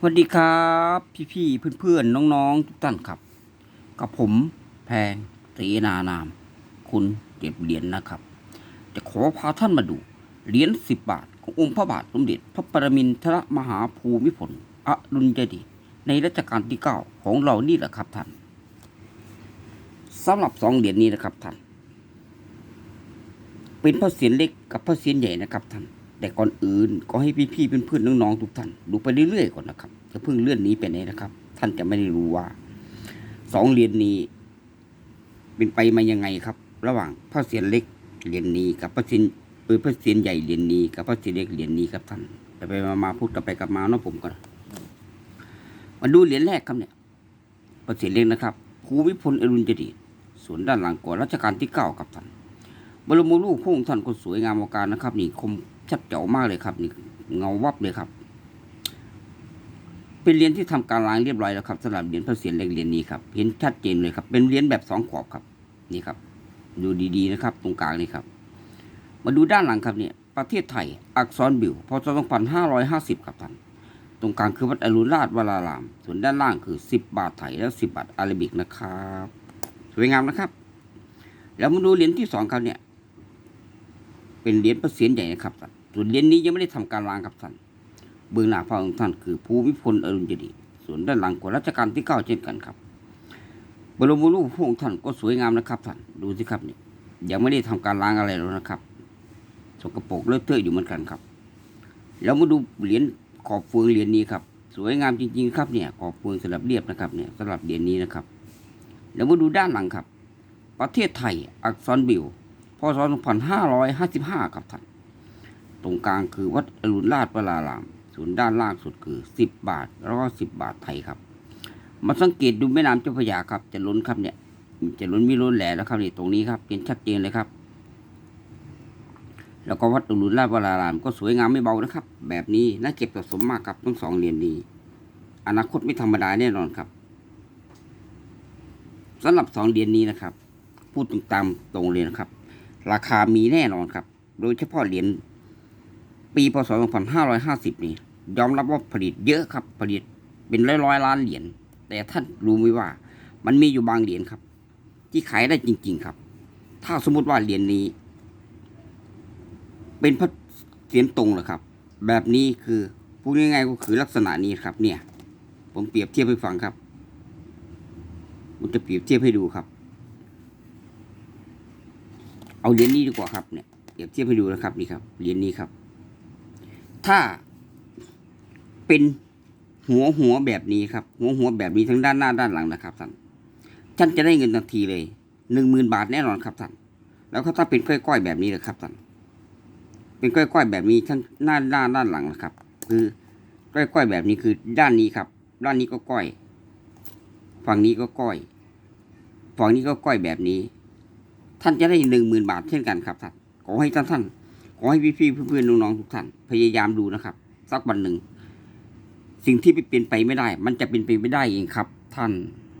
สวัสดีครับ พี่ๆเพื่อนๆน้องๆ ทุกท่านครับ กับผมแพงศรีนานาม คุณเก็บเหรียญนะครับ จะขอพาท่านมาดูเหรียญสิบบาท ขององค์พระบาทสมเด็จพระปรมินทรมหาภูมิพลอดุลยเดชในรัชกาลที่เก้าของเรานี่แหละครับท่านสำหรับสองเหรียญนี้นะครับท่านเป็นพระเศียรเล็กกับพระเศียรใหญ่นะครับท่าน แต่ก่อนอื่นก็ให้พี่ๆเพื่อนๆน้องๆทุกท่านดูไปเรื่อยๆก่อนนะครับจะเพิ่งเลื่อนนี้ไปไหนนะครับ ท่านจะไม่ได้รู้ว่าสองเหรียญนี้ เป็นไปมายังไงครับ ระหว่างพระเศียรเล็กเหรียญนี้ กับพระเศียรเออพระเศียรใหญ่เหรียญนี้ กับพระเศียรเล็กเหรียญนี้ครับท่านไปไปมามาพูดกลับไปกลับมาเนาะผมก่อนมาดูเหรียญแรกครับเนี่ยพระเศียรเล็กนะครับภูมิพลอรุณยเดชส่วนด้านหลังก่อนรัชกาลที่เก้าครับท่านบรมรูปพระองค์ท่านก็สวยงามอการนะครับ นี่คม ชัดเจ๋วมากเลยครับนี่เงาวับเลยครับ เป็นเหรียญที่ทำการล้างเรียบร้อยแล้วครับสำหรับเหรียญพระเศียรเล็กเหรียญนี้ครับเห็นชัดเจนเลยครับ เป็นเหรียญแบบสองขอบครับ นี่ครับ ดูดีๆนะครับ ตรงกลางนี่ครับ มาดูด้านหลังครับเนี่ยประเทศไทย อักษรบิวพศ2550ครับท่านตรงกลางคือวัดอรุณราชวราราม ส่วนด้านล่างคือ 10 บาทไทยและ 10 บาทอาราบิกนะครับ สวยงามนะครับ แล้วมาดูเหรียญที่สองครับเนี่ย เป็นเหรียญพระเศียรใหญ่นะครับท่าน ส่วนเหรียญนี้ยังไม่ได้ทำการล้างครับท่านเบื้องหน้าพระองค์ท่านคือภูมิพลอรุณยดชส่วนด้านหลังของรัชกาลที่เก้าเช่นกันครับ บรมรูปพระองค์ท่านก็สวยงามนะครับท่านดูสิครับเนี่ยยังไม่ได้ทำการล้างอะไรแล้วนะครับ สกปรกเลอะเทอะอยู่เหมือนกันครับ แล้วมาดูเหรียญขอบเฟืองเหรียญนี้ครับ สวยงามจริง ๆ ครับเนี่ยขอบเฟืองสลับเรียบนะครับเนี่ยสลับเหรียญนี้นะครับ แล้วมาดูด้านหลังครับ ประเทศไทยอักษรบิวพศ2555 ครับท่าน ตรงกลางคือวัดอรุณราชวราราม ส่วนด้านล่างสุดคือ 10 บาท แล้วก็ 10 บาทไทยครับ มาสังเกตดูแม่น้ำเจ้าพระยาครับ จะล้นครับเนี่ย จะล้นมีล้นแหล่แล้วครับนี่ตรงนี้ครับเห็นชัดเจนเลยครับ แล้วก็วัดอรุณราชวราราม ก็สวยงามไม่เบานะครับ แบบนี้น่าเก็บสะสมมากครับทั้งสองเหรียญนี้ อนาคตไม่ธรรมดาแน่นอนครับสำหรับสองเหรียญนี้นะครับ พูดตรงตามตรงเลยนะครับ ราคามีแน่นอนครับ โดยเฉพาะเหรียญ ปีพศ 2550 นี่ยอมรับว่าผลิตเยอะครับ ผลิตเป็นร้อยร้อยล้านเหรียญแต่ท่านรู้ไหมว่า มันมีอยู่บางเหรียญครับ ที่ขายได้จริง ๆครับ ถ้าสมมติว่าเหรียญนี้ เป็นพระเศียรตรงเหรอครับ แบบนี้คือพูดง่ายๆก็คือลักษณะนี้ครับ เนี่ย ผมเปรียบเทียบให้ฟังครับผมจะเปรียบเทียบให้ดูครับ เอาเหรียญนี้ดีกว่าครับเนี่ยเปรียบเทียบให้ดูนะครับนี่ครับเหรียญนี้ครับ ถ้าเป็นหัวหัวแบบนี้ครับ หัวหัวแบบนี้ทั้งด้านหน้าด้านหลังนะครับท่านท่านจะได้เงินทันทีเลยหนึ่งหมื่นบาทแน่นอนครับท่านแล้วก็ถ้าเป็นก้อยๆแบบนี้นะครับท่านเป็นก้อยๆแบบนี้ทั้งหน้าด้านด้านหลังนะครับ คือก้อยๆแบบนี้คือด้านนี้ครับ ด้านนี้ก็ก้อย ฝั่งนี้ก็ก้อย ฝั่งนี้ก็ก้อยแบบนี้ ท่านจะได้หนึ่งหมื่นบาทเช่นกันครับท่านขอให้ท่านท่าน ขอให้พี่ๆเพื่อนๆน้องๆทุกท่านพยายามดูนะครับ สักวันหนึ่ง สิ่งที่ไม่เป็นไปไม่ได้ มันจะเป็นไปไม่ได้เองครับ ท่าน